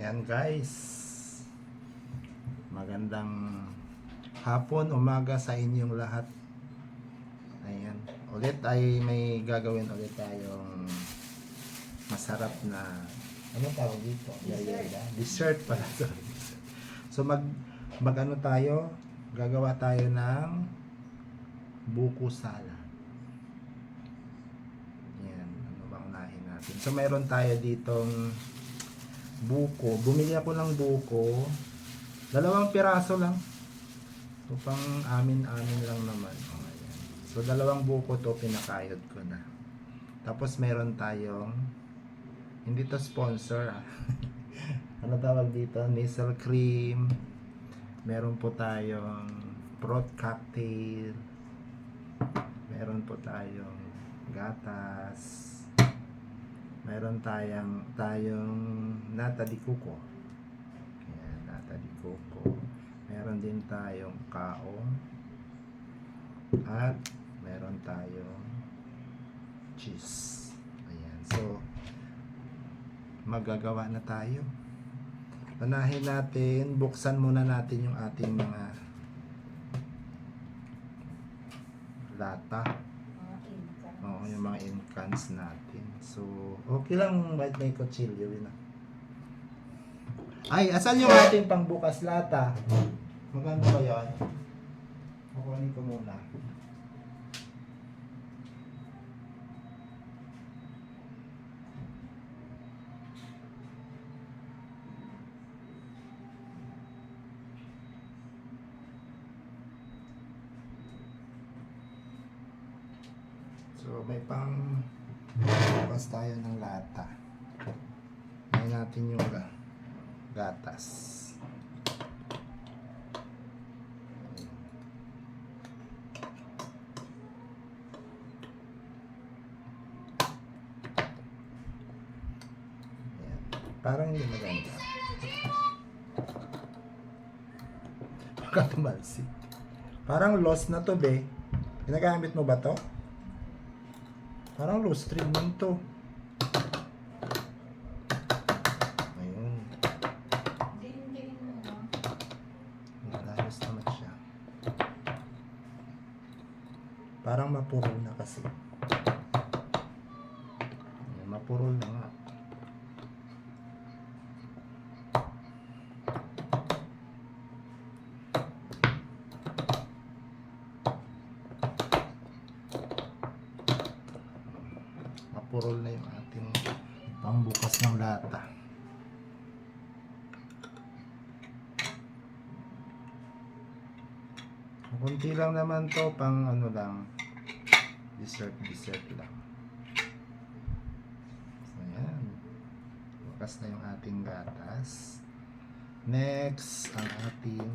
Yan guys. Magandang hapon, umaga sa inyong lahat. Ayan. Ulit ay may gagawin ulit tayong masarap na ano tawag dito? Yayaya. Dessert pala. Sorry. So mag mag ano tayo? Gagawa tayo ng buko salad. Yan. Ano bang unahin natin? So mayroon tayo ditong buko. Bumili ako ng buko. Dalawang piraso lang. So, pang amin-amin lang naman. O, ayan. So, dalawang buko to pinakayod ko na. Tapos, meron tayong hindi to sponsor ah. ano tawag dito? Nasal cream. Meron po tayong fruit cocktail. Meron po tayong gatas. Meron tayong tayong nata di kuko. Ayan, nata di kuko. Meron din tayong kaong. At meron tayong cheese. Ayan. So, magagawa na tayo. Unahin natin, buksan muna natin yung ating mga lata. Oo, yung mga encans natin. So, okay lang kahit may kutsilyo yun ah. Ay, asan yung ating pangbukas lata? Maganda ba yun? Kukunin ko muna. So, may pang bukas tayo ng lata. May natin yung ga- gatas. Ayan. Parang hindi maganda. Baka tumalsik. Parang lost na to, be. Ginagamit mo ba to? Parang low stream lang to. Ayun. Malayos naman siya. Parang mapurol na kasi. Ayan, Mapurol na nga. Mapurol na yung ating pangbukas ng lata. Kunti lang naman to pang ano lang dessert dessert lang. So yan. Bukas na yung ating gatas. Next, ang ating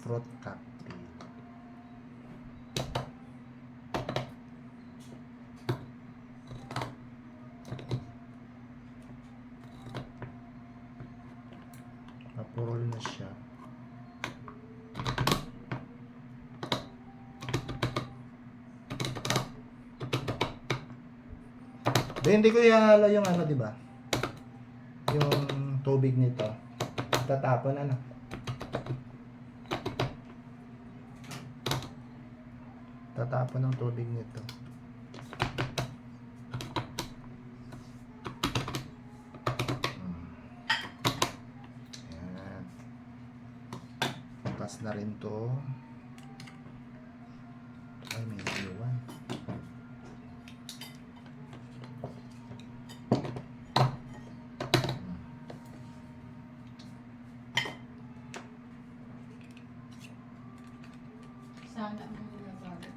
fruit cocktail. Napurol na siya. Di, hindi ko ihalo yung ano, di ba? Yung tubig nito. Tatapon ano. Tatapon ng tubig nito. Hmm. Ayan. Bukas na rin to. Ay, may iwan. Sana mo nagagawa.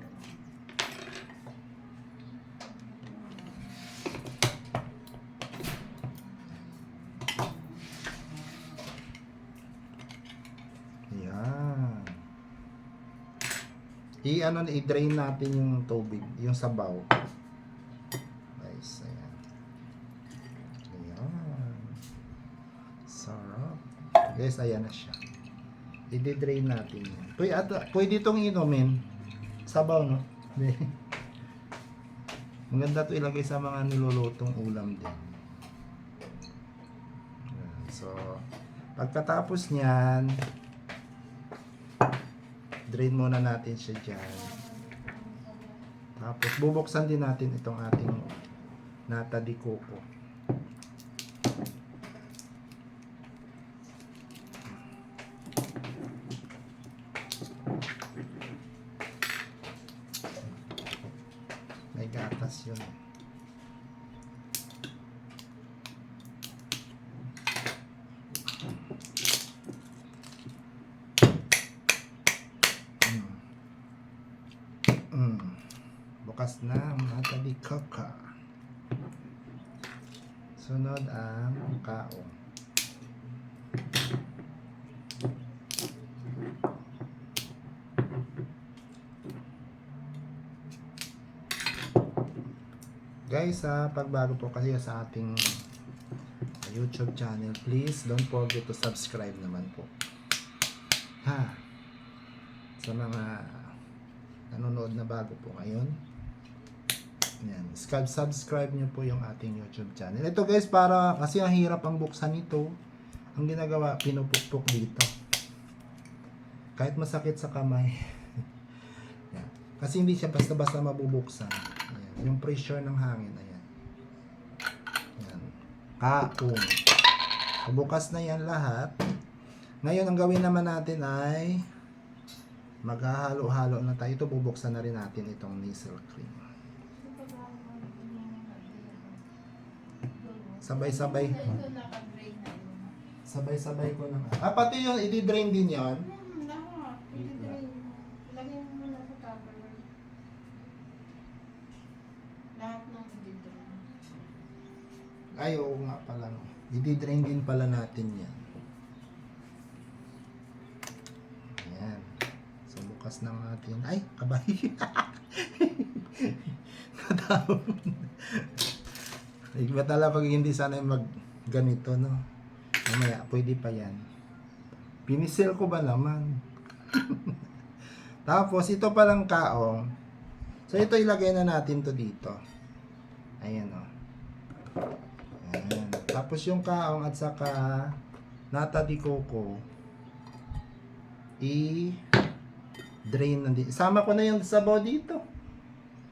Yan. I-ano i-drain natin yung tubig, yung sabaw. Guys, ayan. Ayan. Sarap. Guys, ayan na siya. I-drain natin. Pwede, at, pwede itong inumin. Sabaw, no? Maganda to ilagay sa mga nilulutong ulam din. So, pagkatapos niyan, drain muna natin siya dyan. Tapos, bubuksan din natin itong ating nata di coco. May gatas yun. Mm. Mm. Bukas na ang mata di kaka. Sunod ang kaong. Guys, sa pagbago po kasi sa ating YouTube channel, please don't forget to subscribe naman po. Ha? Sa mga nanonood na bago po ngayon. Yan. Subscribe, nyo po yung ating YouTube channel. Ito guys, para kasi ang hirap ang buksan nito. Ang ginagawa, pinupukpok dito. Kahit masakit sa kamay. Yan. Kasi hindi siya basta-basta mabubuksan. Ayan. Yung pressure ng hangin. Ayan. Yan. Kaong. So, bukas na yan lahat. Ngayon, ang gawin naman natin ay maghahalo-halo na tayo. Ito, bubuksan na rin natin itong nasal cream. Sabay-sabay. Na. Sabay-sabay ko na. Ah, pati yun, i-drain din yon. Hmm. Ay, oo nga pala. no. I-drain din pala natin yan. Ayan. So, bukas ng atin. Ay, kabay. Natawag. Iba talaga pag hindi sana mag ganito, no? Mamaya, pwede pa yan. Pinisil ko ba naman? Tapos, ito palang kaong. So, ito ilagay na natin to dito. Ayan, o. Ayan. Tapos yung kaong at saka nata di coco i drain na dito. Sama ko na yung sabaw dito.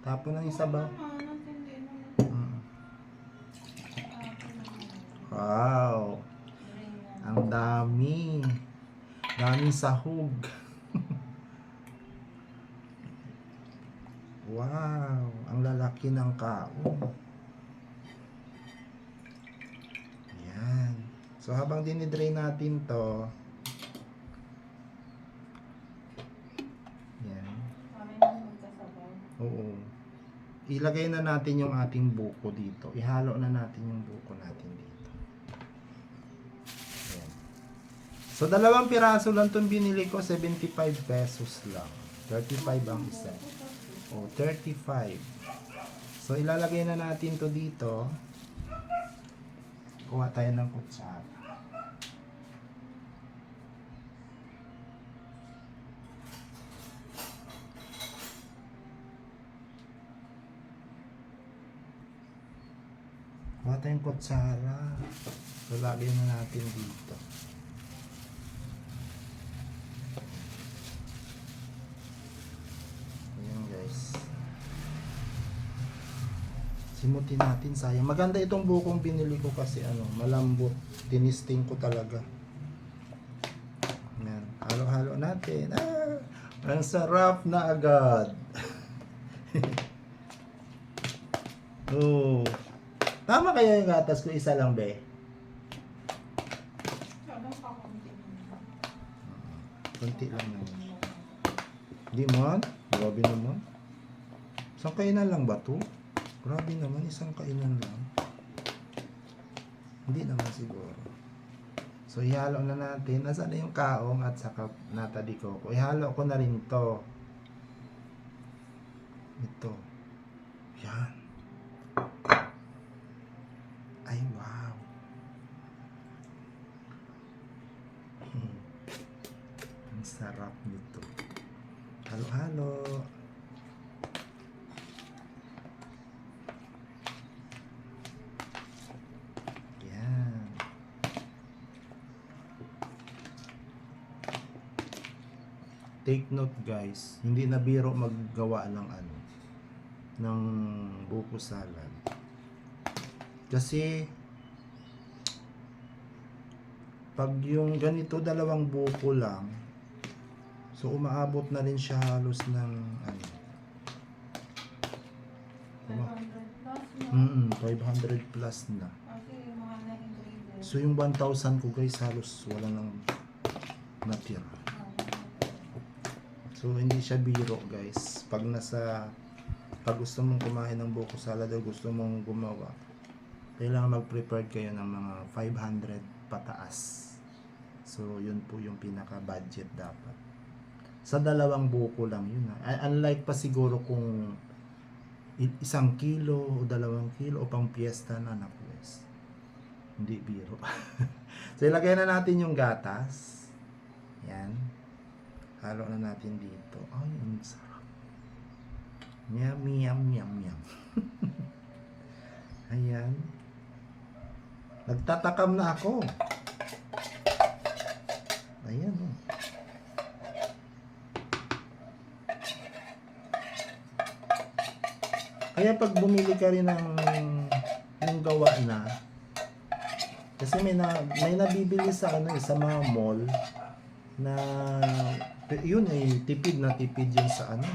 Tapon na yung sabaw. Ah, natindi mo na. Mm. Tapon na yun. Wow. Ang dami. Daming sahog. wow. Ang lalaki ng kaong. Yan. So habang dinidrain natin to, yan. Oo. Ilagay na natin yung ating buko dito. Ihalo na natin yung buko natin dito. Ayan. So, dalawang piraso lang itong binili ko. 75 pesos lang. 35 ang isa. O, 35. So, ilalagay na natin to dito. Kuha tayo ng kutsara. Kuha tayong kutsara. So, lagay na natin dito. Ayan guys. Simutin natin sayang. Maganda itong bukong binili ko kasi ano, malambot. Tinisting ko talaga. Ayan. Halo-halo natin. Ah, ang sarap na agad. oh. Tama kaya yung gatas ko isa lang, be? Kunti lang naman. Di man? Grabe naman. Isang kainan lang ba to? Grabe naman, isang kainan lang. Hindi naman siguro. So, ihalo na natin. Nasaan na yung kaong at saka nata di coco? Ihalo ko na rin to. Ito. Yan. Ay, wow. Hmm. Ang sarap nito. Halo-halo. Yan. Take note guys, hindi na biro maggawa ng ano, ng buko salad. Kasi, pag yung ganito dalawang buko lang, so umaabot na rin siya halos ng ano, 500 plus na. mm 500 plus na. So yung 1,000 ko guys halos wala nang natira. So hindi siya biro guys. Pag nasa pag gusto mong kumain ng buko salad o gusto mong gumawa, kailangan mag-prepare kayo ng mga 500 pataas. So yun po yung pinaka budget dapat. Sa dalawang buko lang yun. ha. Unlike pa siguro kung isang kilo o dalawang kilo o pang piyesta na na guys. Hindi biro. so ilagay na natin yung gatas. Yan. Halo na natin dito. Ay, ang sarap. Yum, yum, yum, yum. Ayan. Nagtatakam na ako. Ayan, oh. Kaya pag bumili ka rin ng yung gawa na, kasi may na may nabibili sa ano eh, sa mga mall na yun eh tipid na tipid yun sa ano?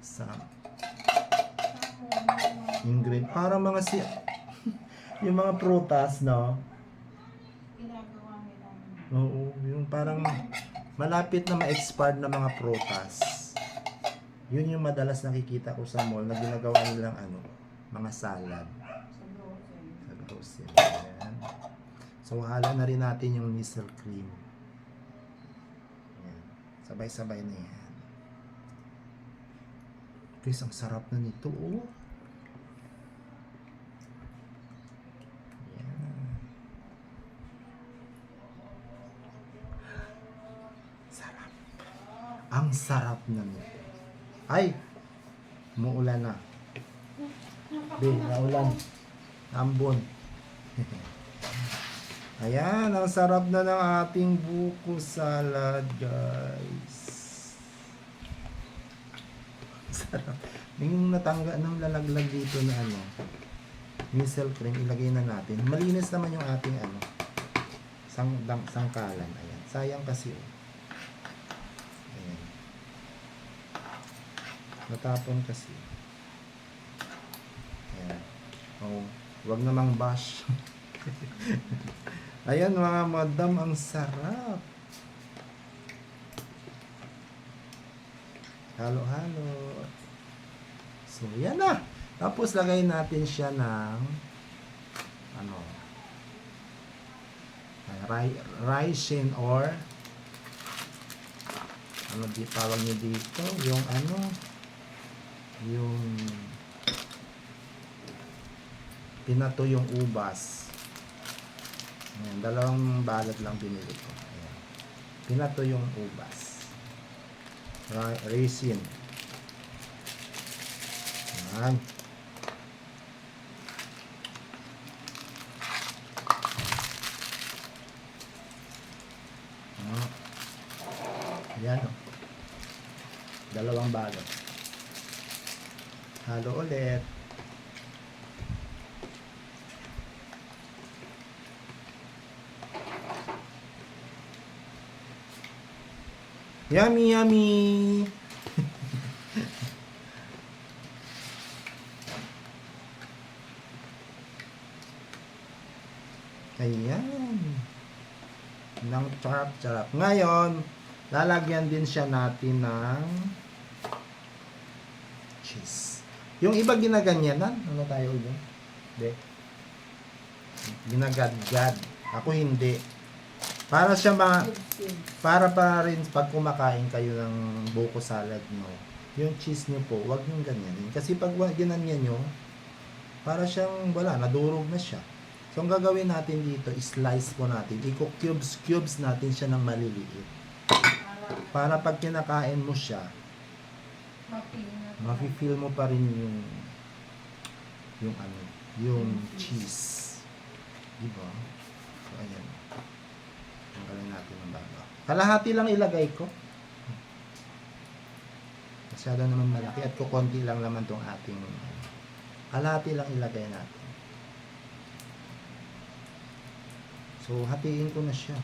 Sa ingredient para mga si yung mga prutas no? Oo yung parang malapit na ma-expired na mga prutas. Yun yung madalas nakikita ko sa mall na ginagawa nilang ano mga salad. Sa grocery. sa grocery so hala na rin natin yung missile cream. Sabay-sabay na yan. Guys ang sarap na nito oh. Sarap. Ang sarap na nito. Ay! Muulan na. Be, naulan. Ambon. Ayan, ang sarap na ng ating buko salad, guys. Sarap. Yung natangga ng lalaglag dito na ano, missile cream, ilagay na natin. Malinis naman yung ating ano, sang, dang, sangkalan. Ayan. Sayang kasi. oh. Ayan. Natapon kasi. Ayan. Oh, wag namang bash. Ayan mga madam, ang sarap. Halo-halo. So, yan na. Tapos lagay natin siya ng ano ri- ricin or ano di tawag niyo dito yung ano yung pinato yung ubas Ayan, dalawang balot lang binili ko Ayan. pinato yung ubas raisin Ayan. Ah. Ayan o. Dalawang balot. Halo ulit. Yummy, yummy! Ayan. Nang charap-charap. Ngayon, lalagyan din siya natin ng cheese. Yung iba ginaganyanan. Ano tayo yun? Hindi. Ginagadgad. Ako hindi. Para siya ma... Para pa rin pag kumakain kayo ng buko salad nyo, yung cheese nyo po, wag nyo ganyanin. Kasi pag ginanyan nyo, para siyang wala, nadurog na siya. So, ang gagawin natin dito, slice po natin. Iko-cubes, cubes natin siya ng maliliit. Para pag kinakain mo siya, mafe-feel mo pa rin yung yung ano, yung cheese. Diba? So, ayan. Tanggalin natin ng bago. Kalahati lang ilagay ko. masyado naman malaki at kukonti lang naman tong ating kalahati lang ilagay natin. So, hatiin ko na siya.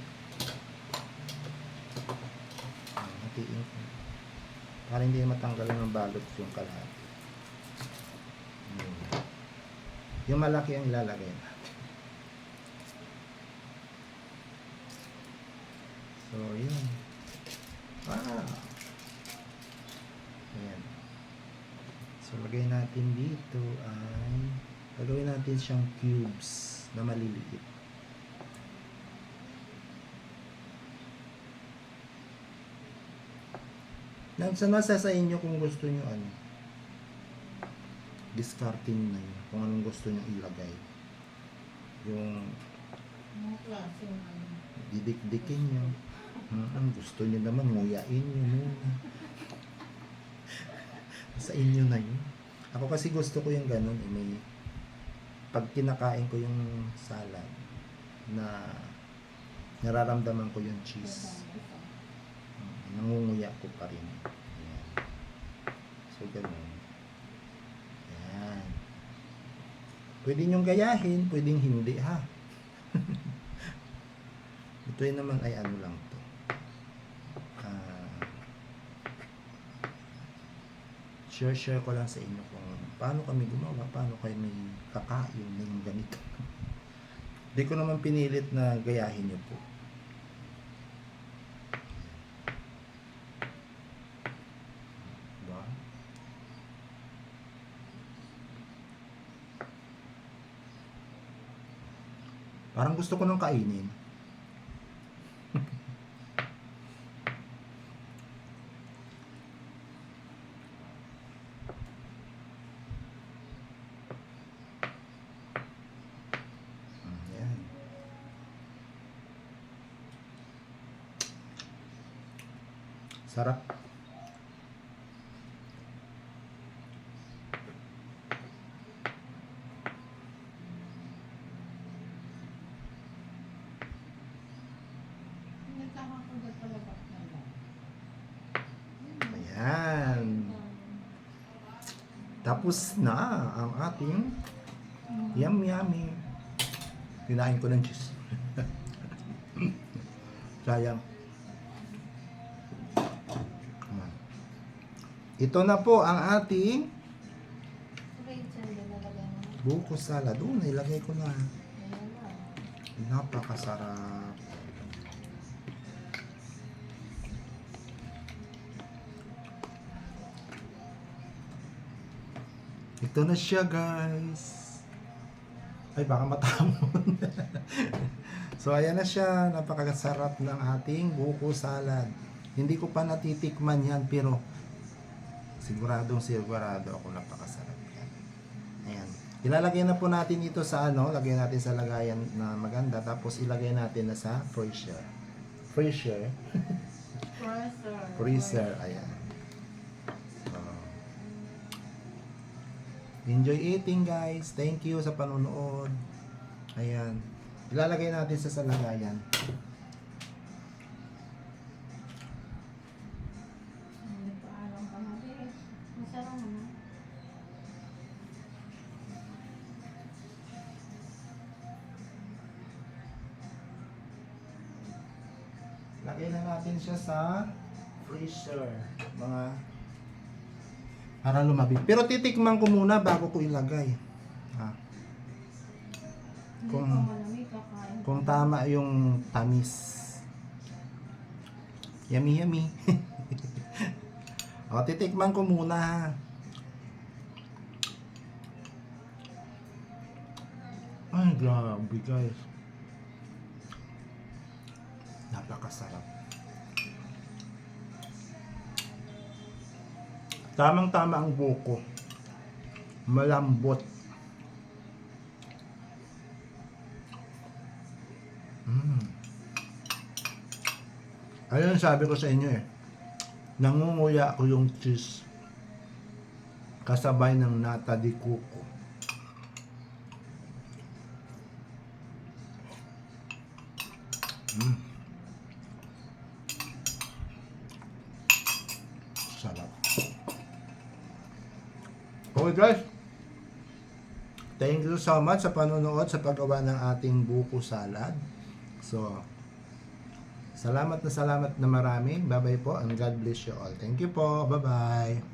Hatiin ko. Para hindi matanggal ng balot yung kalahati. Yun. Yung malaki ang ilalagay natin. So, yun. Wow. Ayan. So, lagay natin dito ay gagawin natin siyang cubes na maliliit. Nasa nasa sa inyo kung gusto nyo ano. Discarding na yun. Kung anong gusto nyo ilagay. Yung ano. didikdikin nyo. Mm, gusto nyo naman, nguyain nyo muna. Sa inyo na yun. Ako kasi gusto ko yung ganun. Eh, may, pag kinakain ko yung salad, na nararamdaman ko yung cheese. Mm, nangunguya ko pa rin. Ayan. So, ganun. Ayan. Pwede nyong gayahin, pwedeng hindi ha. Ito naman ay ano lang to. Ah, share-share ko lang sa inyo kung paano kami gumawa, paano may kakain ng ganito. Hindi ko naman pinilit na gayahin nyo po. Diba? Parang gusto ko nang kainin. Mm, Yan. Sarap. Ayan. Tapos na ang ating yum yummy. Kinain ko ng cheese. Sayang. Ito na po ang ating buko salad. Doon, nilagay ko na. Napakasarap. Ito na siya, guys. Ay, baka matamon. so, ayan na siya. Napakasarap ng ating buko salad. Hindi ko pa natitikman yan, pero siguradong sigurado ako napakasarap yan. Ayan. Ilalagay na po natin ito sa ano, lagay natin sa lagayan na maganda, tapos ilagay natin na sa freezer. Freezer. Freezer. Freezer, ayan. So, enjoy eating guys. Thank you sa panonood. Ayan. Ilalagay natin sa salagayan. Siya sa freezer. Mga para lumabig. Pero titikman ko muna bago ko ilagay. Ha? Kung-. Kung tama yung tamis. Yummy, yummy. o, titikman ko muna. Ay, grabe guys. Napakasarap. Tamang-tama ang buko. Malambot. Mm. Ayun sabi ko sa inyo eh. Nangunguya ko yung cheese. Kasabay ng nata di kuko. Mm. Sarap. Okay guys. Thank you so much sa panonood sa paggawa ng ating buko salad. So, salamat na salamat na marami. Bye-bye po and God bless you all. Thank you po. Bye-bye.